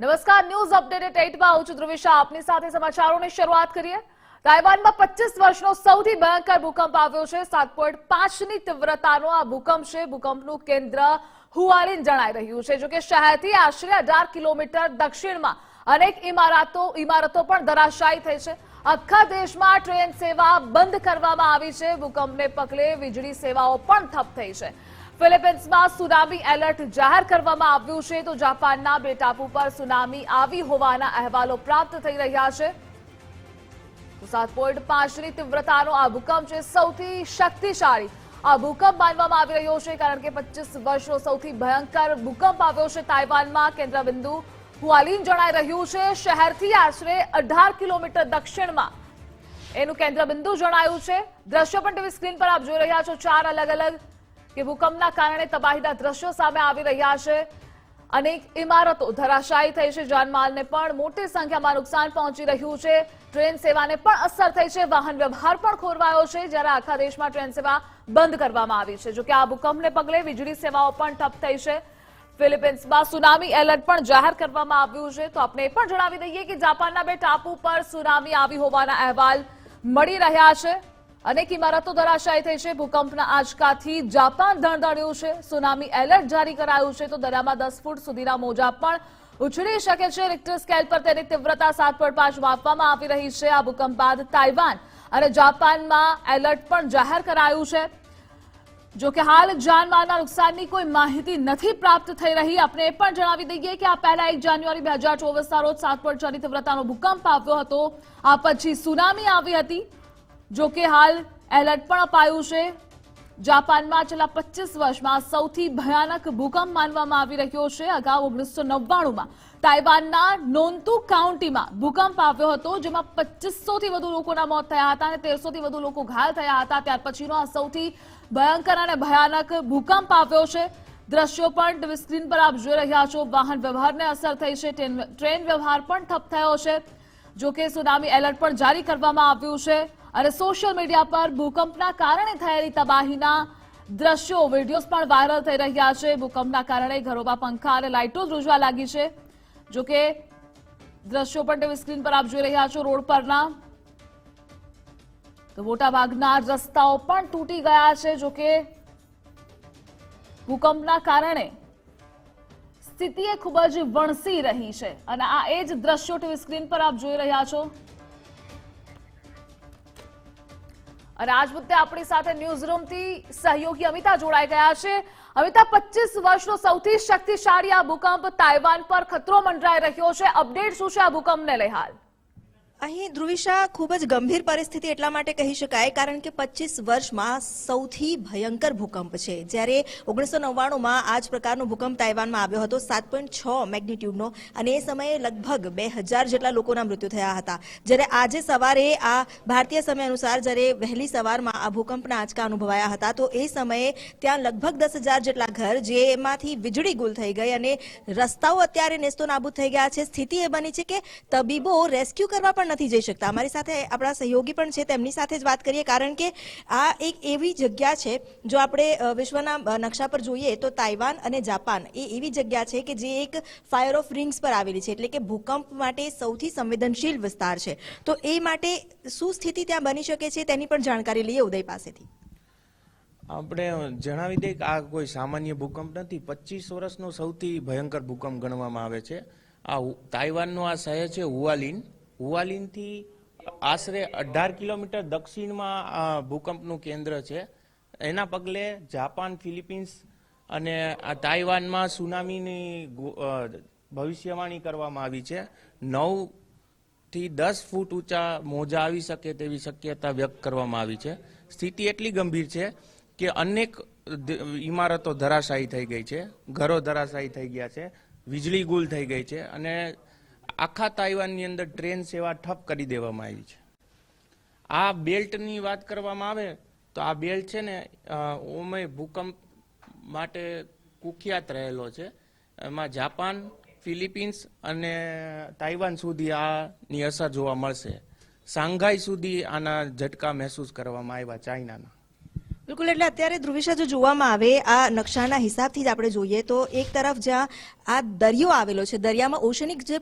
નમસ્કાર, news updated એઇટમાં હું છું ધ્રુવિશા. આપની સાથે સમાચારોની શરૂઆત કરીએ. તાઇવાનમાં પચીસ વર્ષનો સૌથી ભયંકર ભૂકંપ આવ્યો છે. સાત પોઈન્ટ પાંચની તીવ્રતાનો આ ભૂકંપ છે. ભૂકંપનું કેન્દ્ર હુઆલિન જણાઈ રહ્યું છે. જોકે શહેરથી આશરે અઢાર કિલોમીટર દક્ષિણમાં અનેક ઇમારતો ઇમારતો પણ ધરાશાયી થઈ છે. આખા દેશમાં ટ્રેન સેવા બંધ કરવામાં આવી છે. ભૂકંપને પગલે વીજળી સેવાઓ પણ ઠપ થઈ છે. ફિલિપિન્સમાં સુનામી એલર્ટ જાહેર કરવામાં આવ્યું છે તો જાપાનના બે ટાપુ પર સુનામી આવી હોવાના અહેવાલો પ્રાપ્ત થઈ રહ્યા છે. સાત પોઈન્ટ પાંચની તીવ્રતાનો આ ભૂકંપ છે સૌથી શક્તિશાળી. આ ભૂકંપ માનવામાં આવી રહ્યો છે કારણ કે પચીસ વર્ષનો સૌથી ભયંકર ભૂકંપ આવ્યો છે તાઇવાનમાં. કેન્દ્રબિંદુ હુઆલિન જણાઈ રહ્યું છે. શહેરથી આશરે અઢાર કિલોમીટર દક્ષિણમાં. એનું કેન્દ્રબિંદુ જણાયું છે. દ્રશ્ય પણ ટીવી સ્ક્રીન પર આપ જોઈ રહ્યા છો. ચાર અલગ અલગ કે ભૂકંપના કારણે તબાહીના દ્રશ્યો સામે આવી રહ્યા છે. અનેક ઇમારતો ધરાશાયી થઈ છે. જાનમાલને પણ મોટી સંખ્યામાં નુકસાન પહોંચી રહ્યું છે. ટ્રેન સેવાને પણ અસર થઈ છે. વાહન વ્યવહાર પણ ખોરવાયો છે. જ્યારે આખા દેશમાં ટ્રેન સેવા બંધ કરવામાં આવી છે. જોકે આ ભૂકંપને પગલે વીજળી સેવાઓ પણ ઠપ થઈ છે. ફિલિપિન્સમાં સુનામી એલર્ટ પણ જાહેર કરવામાં આવ્યું છે. તો આપણે પણ જણાવી દઈએ કે જાપાનના બે ટાપુ પર સુનામી આવી હોવાના અહેવાલ મળી રહ્યા છે. અનેક ઇમારતો ધરાશાયી થઈ છે. ભૂકંપના આંચકાથી જાપાન ધણધણ્યું છે. સુનામી એલર્ટ જારી કરાયું છે તો દરિયામાં દસ ફૂટ સુધીના મોજા પણ ઉછળી શકે છે. રિક્ટર સ્કેલ પર તેની તીવ્રતા સાત પોઈન્ટ પાંચ માપવામાં આવી રહી છે. આ ભૂકંપ બાદ તાઇવાન અને જાપાનમાં એલર્ટ પણ જાહેર કરાયું છે. જો કે હાલ જાનમાલના નુકસાનની કોઈ માહિતી નથી પ્રાપ્ત થઈ રહી. આપણે એ પણ જણાવી દઈએ કે આ પહેલા એક જાન્યુઆરી બે હજાર ચોવીસના રોજ સાત પોઈન્ટ છની તીવ્રતાનો ભૂકંપ આવ્યો હતો. આ પછી સુનામી આવી હતી. જો કે હાલ એલર્ટ પણ અપાયું છે. જાપાનમાં છેલ્લા પચીસ વર્ષમાં સૌથી ભયાનક ભૂકંપ માનવામાં આવી રહ્યો છે. અગાઉ ઓગણીસો નવ્વાણુંમાં તાઇવાનના નોન્તુ કાઉન્ટીમાં ભૂકંપ આવ્યો હતો, જેમાં પચીસોથી વધુ લોકોના મોત થયા હતા અને તેરસોથી વધુ લોકો ઘાયલ થયા હતા. ત્યાર પછીનો આ સૌથી ભયંકર અને ભયાનક ભૂકંપ આવ્યો છે. દ્રશ્યો પણ સ્ક્રીન પર આપ જોઈ રહ્યા છો. વાહન વ્યવહારને અસર થઈ છે. ટ્રેન વ્યવહાર પણ ઠપ થયો છે. જોકે સુનામી એલર્ટ પણ જારી કરવામાં આવ્યું છે. અને સોશિયલ મીડિયા પર ભૂકંપના કારણે થયેલી તબાહીના દ્રશ્યો, વિડીયોઝ પણ વાયરલ થઈ રહ્યા છે. ભૂકંપના કારણે ઘરોમાં પંખા અને લાઇટો ધ્રુજવા લાગી છે. જોકે દ્રશ્યો પણ ટીવી સ્ક્રીન પર આપ જોઈ રહ્યા છો રોડ પરના. તો મોટાભાગના રસ્તાઓ પણ તૂટી ગયા છે. જોકે ભૂકંપના કારણે સ્થિતિ એ ખૂબ જ વણસી રહી છે. અને આ એ જ દ્રશ્યો ટીવી સ્ક્રીન પર આપ જોઈ રહ્યા છો. અને આજ મુદ્દે આપણી સાથે ન્યૂઝ રૂમથી સહયોગી અમિતા જોડાઈ ગયા છે. અમિતા પચીસ વર્ષનો સૌથી શક્તિશાળી આ ભૂકંપ તાઇવાન પર ખતરો મંડરાઈ રહ્યો છે. અપડેટ શું છે આ ભૂકંપને લઈ હાલ? અહીં ધ્રુવિશા ખૂબ જ ગંભીર પરિસ્થિતિ એટલા માટે કહી શકાય, કારણ કે પચીસ વર્ષમાં સૌથી ભયંકર ભૂકંપ છે. જ્યારે ઓગણીસો નવ્વાણુંમાં આ જ પ્રકારનો ભૂકંપ તાઇવાનમાં આવ્યો હતો, સાત પોઈન્ટ છ મેગ્નિટ્યુડનો, અને એ સમયે લગભગ બે હજાર જેટલા લોકોના મૃત્યુ થયા હતા. જ્યારે આજે સવારે આ ભારતીય સમય અનુસાર જ્યારે વહેલી સવારમાં આ ભૂકંપના આંચકા અનુભવાયા હતા, તો એ સમયે ત્યાં લગભગ દસ હજાર જેટલા ઘર જેમાંથી વીજળી ગુલ થઈ ગઈ અને રસ્તાઓ અત્યારે નેસ્તો નાબૂદ થઈ ગયા છે. સ્થિતિ એ બની છે કે તબીબો રેસ્ક્યુ કરવા પણ નથી જઈ શકતા. અમારી સાથે આપણા સહયોગી પણ છે, તેમની સાથે જ વાત કરીએ, કારણ કે આ એક એવી જગ્યા છે, જો આપણે વિશ્વના નકશા પર જોઈએ તો તાઇવાન અને જાપાન એ એવી જગ્યા છે કે જે એક ફાયર ઓફ રિંગ્સ પર આવેલી છે, એટલે કે ભૂકંપ માટે સૌથી સંવેદનશીલ વિસ્તાર છે. તો એ માટે શું સ્થિતિ ત્યાં બની શકે છે, તેની પણ જાણકારી લઈએ ઉદય પાસેથી. આપણે જણાવી દઈએ કે આ કોઈ સામાન્ય ભૂકંપ નથી. પચીસ વર્ષનો સૌથી ભયંકર ભૂકંપ ગણવામાં આવે છે. આ તાઇવાનનો આ શહેર છે હુઆલિન. હુઆલિનથી આશરે અઢાર કિલોમીટર દક્ષિણમાં ભૂકંપનું કેન્દ્ર છે. એના પગલે જાપાન, ફિલિપિન્સ અને તાઇવાનમાં સુનામીની ભવિષ્યવાણી કરવામાં આવી છે. નવથી દસ ફૂટ ઊંચા મોજા આવી શકે તેવી શક્યતા વ્યક્ત કરવામાં આવી છે. સ્થિતિ એટલી ગંભીર છે કે અનેક ઇમારતો ધરાશાયી થઈ ગઈ છે. ઘરો ધરાશાયી થઈ ગયા છે. વીજળી ગુલ થઈ ગઈ છે અને આખા તાઇવાનની અંદર ટ્રેન સેવા ઠપ કરી દેવામાં આવી છે. આ બેલ્ટની વાત કરવામાં આવે તો આ બેલ્ટ છે ને ઓમય ભૂકંપ માટે કુખ્યાત રહેલો છે. એમાં જાપાન, ફિલિપિન્સ અને તાઇવાન સુધી આની અસર જોવા મળશે. સાંઘાઈ સુધી આના ઝટકા મહેસૂસ કરવામાં આવ્યા ચાઇનાના. બિલકુલ, એટલે અત્યારે ધ્રુવિશા જો જોવામાં આવે, આ નકશાના હિસાબથી જ આપણે જોઈએ તો એક તરફ જ્યાં આ દરિયો આવેલો છે, દરિયામાં ઓશનિક જે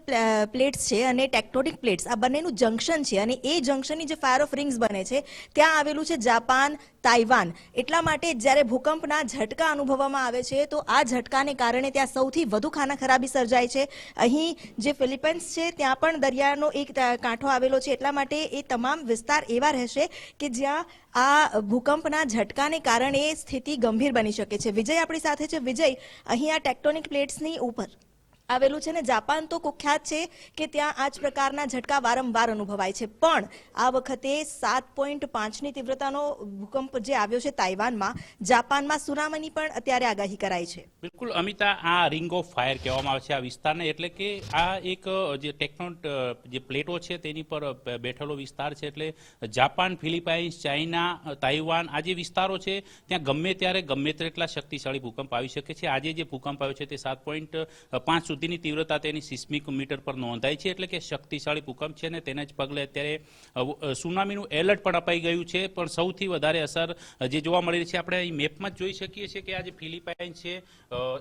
પ્લેટ્સ છે અને ટેક્ટોનિક પ્લેટ્સ, આ બંનેનું જંકશન છે અને એ જંકશનની જે ફાયર ઓફ રિંગ્સ બને છે, ત્યાં આવેલું છે જાપાન તાઇવાન. એટલા માટે જ્યારે ભૂકંપના ઝટકા અનુભવવામાં આવે છે, તો આ ઝટકાને કારણે ત્યાં સૌથી વધુ ખાના ખરાબી સર્જાય છે. અહીં જે ફિલિપાઇન્સ છે, ત્યાં પણ દરિયાનો એક કાંઠો આવેલો છે. એટલા માટે એ તમામ વિસ્તાર એવા રહેશે કે જ્યાં આ ભૂકંપના ઝટકાને કારણે સ્થિતિ ગંભીર બની શકે છે. વિજય આપણી સાથે છે. વિજય, અહીં આ ટેક્ટોનિક પ્લેટ્સની ઉપર. આવેલું છે ને જાપાન તો કુખ્યાત છે કે ત્યાં આ જ પ્રકારના ઝટકા વારંવાર અનુભવાય છે. પણ આ વખતે સાત પોઈન્ટ પાંચની તીવ્રતાનો ભૂકંપ જે આવ્યો છે તાઇવાનમાં, જાપાનમાં સુનામીની પણ અત્યારે આગાહી કરાઈ છે. બિલકુલ, અમિતા, આ રિંગ ઓફ ફાયર કહેવામાં આવે છે આ વિસ્તારને, એટલે કે આ એક, જે ટેકનો જે પ્લેટો છે તેની પર બેઠેલો વિસ્તાર છે, એટલે જાપાન, ફિલિપાઇન્સ, ચાઇના, તાઇવાન, આ જે વિસ્તારો છે, ત્યાં ગમે ત્યારે ગમે તેટલા શક્તિશાળી ભૂકંપ આવી શકે છે. આજે જે ભૂકંપ આવ્યો છે તે સાત પોઈન્ટ પાંચ સુધીની તીવ્રતા તેની સિસ્મિક મીટર પર નોંધાઈ છે એટલે કે શક્તિશાળી ભૂકંપ છે અને તેના જ પગલે અત્યારે સુનામીનું એલર્ટ પણ અપાઈ ગયું છે. પણ સૌથી વધારે અસર જે જોવા મળી રહી છે, આપણે અહીં મેપમાં જ જોઈ શકીએ છીએ કે આ જે ફિલિપાઇન છે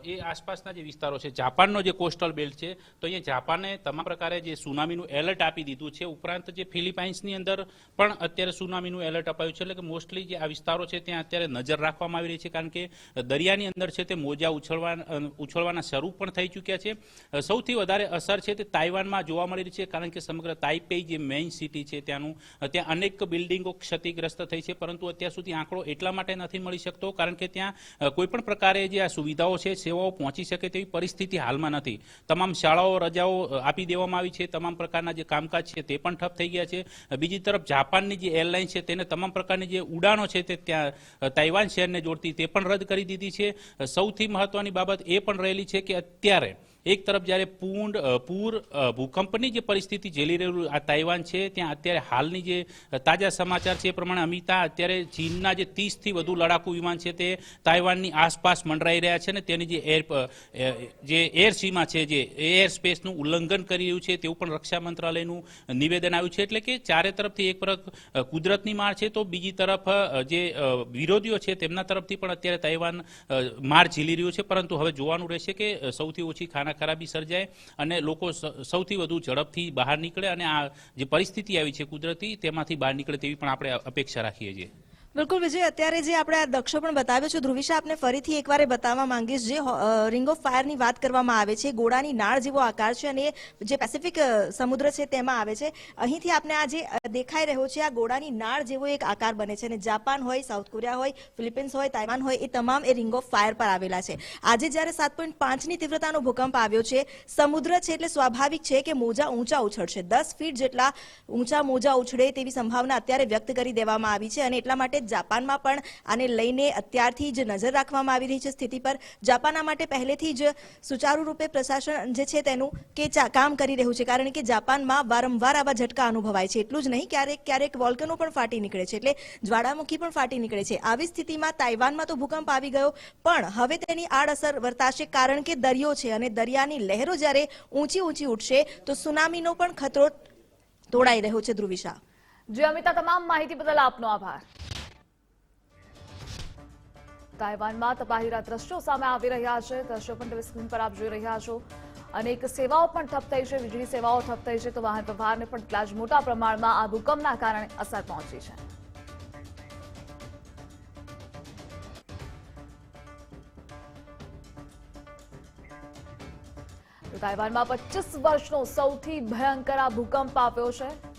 એ આસપાસના જે વિસ્તારો છે, જાપાનનો જે કોસ્ટલ બેલ્ટ છે, તો અહીંયા જાપાને તમામ પ્રકારે જે સુનામીનું એલર્ટ આપી દીધું છે. ઉપરાંત જે ફિલિપાઇન્સની અંદર પણ અત્યારે સુનામીનું એલર્ટ અપાયું છે, એટલે કે મોસ્ટલી જે આ વિસ્તારો છે, ત્યાં અત્યારે નજર રાખવામાં આવી રહી છે. કારણ કે દરિયાની અંદર છે તે મોજા ઉછળવા, ઉછળવાના શરૂ પણ થઈ ચૂક્યા છે. સૌથી વધારે અસર છે તે તાઇવાનમાં જોવા મળી રહી છે, કારણ કે સમગ્ર તાઇપેઈ જે મેઇન સિટી છે ત્યાંનું ત્યાં અનેક બિલ્ડિંગો ક્ષતિગ્રસ્ત થઈ છે, પરંતુ અત્યાર સુધી આંકડો એટલા માટે નથી મળી શકતો, કારણ કે ત્યાં કોઈપણ પ્રકારે જે આ સુવિધાઓ છે, સેવાઓ પહોંચી શકે તેવી પરિસ્થિતિ હાલમાં નથી. તમામ શાળાઓ રજાઓ આપી દેવામાં આવી છે, તમામ પ્રકારના જે કામકાજ છે તે પણ ઠપ થઈ ગયા છે. બીજી તરફ જાપાનની જે એરલાઇન છે તેને તમામ પ્રકારની જે ઉડાનો છે તે ત્યાં તાઇવાન શહેરને જોડતી તે પણ રદ કરી દીધી છે. સૌથી મહત્વની બાબત એ પણ રહેલી છે કે અત્યારે એક તરફ જ્યારે પૂંડ પૂર ભૂકંપની જે પરિસ્થિતિ ઝેલી રહેલું આ તાઇવાન છે, ત્યાં અત્યારે હાલની જે તાજા સમાચાર છે એ પ્રમાણે અમિતા અત્યારે ચીનના જે ત્રીસથી વધુ લડાકુ વિમાન છે તે તાઇવાનની આસપાસ મંડરાઈ રહ્યા છે ને તેની જે એર જે એર સીમા છે, જે એર સ્પેસનું ઉલ્લંઘન કરી રહ્યું છે તેવું પણ રક્ષા મંત્રાલયનું નિવેદન આવ્યું છે. એટલે કે ચારે તરફથી એક તરફ કુદરતની માર છે તો બીજી તરફ જે વિરોધીઓ છે તેમના તરફથી પણ અત્યારે તાઇવાન માર ઝીલી રહ્યું છે. પરંતુ હવે જોવાનું રહેશે કે સૌથી ઓછી ખાના ખરાબી સર્જાય અને લોકો સૌથી વધુ ઝડપથી બહાર નીકળે અને આ જે પરિસ્થિતિ આવી છે કુદરતી, તેમાંથી બહાર નીકળે તેવી પણ આપણે અપેક્ષા રાખીએ છીએ. બિલકુલ વિજય, અત્યારે જે આપણે આ દક્ષો પણ બતાવ્યો છે ધ્રુવિશા આપને ફરીથી એકવાર બતાવવા માંગીશ. જે રિંગ ઓફ ફાયરની વાત કરવામાં આવે છે, ગોળાની નાળ જેવો આકાર છે અને જે પેસિફિક સમુદ્ર છે તેમાં આવે છે. અહીંથી આપણે આ જે દેખાઈ રહ્યો છે, આ ગોળાની નાળ જેવો એક આકાર બને છે અને જાપાન હોય, સાઉથ કોરિયા હોય, ફિલિપિન્સ હોય, તાઇવાન હોય, એ તમામ એ રિંગ ઓફ ફાયર પર આવેલા છે. આજે જ્યારે સાત પોઈન્ટ પાંચની તીવ્રતાનો ભૂકંપ આવ્યો છે, સમુદ્ર છે એટલે સ્વાભાવિક છે કે મોજા ઊંચા ઉછળશે. દસ ફીટ જેટલા ઊંચા મોજા ઉછળે તેવી સંભાવના અત્યારે વ્યક્ત કરી દેવામાં આવી છે અને એટલા માટે જાપાનમાં પણ આને લઈને અત્યારથી જ નજર રાખવામાં આવી રહી છે સ્થિતિ પર. જાપાન આ માટે પહેલેથી જ સુચારુ રૂપે પ્રશાસન જે છે તેનું કે કામ કરી રહ્યું છે, કારણ કે જાપાનમાં વારંવાર આવા ઝટકા અનુભવાય છે. એટલું જ નહીં, ક્યારેક ક્યારેક વોલ્કનો પણ ફાટી નીકળે છે, એટલે જ્વાળામુખી પણ ફાટી નીકળે છે. આવી સ્થિતિમાં તાઇવાનમાં તો ભૂકંપ આવી ગયો, પણ હવે તેની આડઅસર વર્તાશે, કારણ કે દરિયો છે અને દરિયાની લહેરો જ્યારે ઊંચી ઊંચી ઉઠશે, તો સુનામીનો પણ ખતરો તોડાઈ રહ્યો છે ધ્રુવિશા. જી અમિતા, તમામ માહિતી બદલ આપનો આભાર. તાઇવાનમાં તબાહીના દ્રશ્યો સામે આવી રહ્યા છે. દ્રશ્યો પણ તમે સ્ક્રીન પર આપ જોઈ રહ્યા છો. અનેક સેવાઓ પણ ઠપ થઈ છે. વીજળી સેવાઓ ઠપ થઈ છે તો વાહન વ્યવહારને પણ એટલા જ મોટા પ્રમાણમાં આ ભૂકંપના કારણે અસર પહોંચી છે. તાઇવાનમાં પચીસ વર્ષનો સૌથી ભયંકર આ ભૂકંપ આવ્યો છે.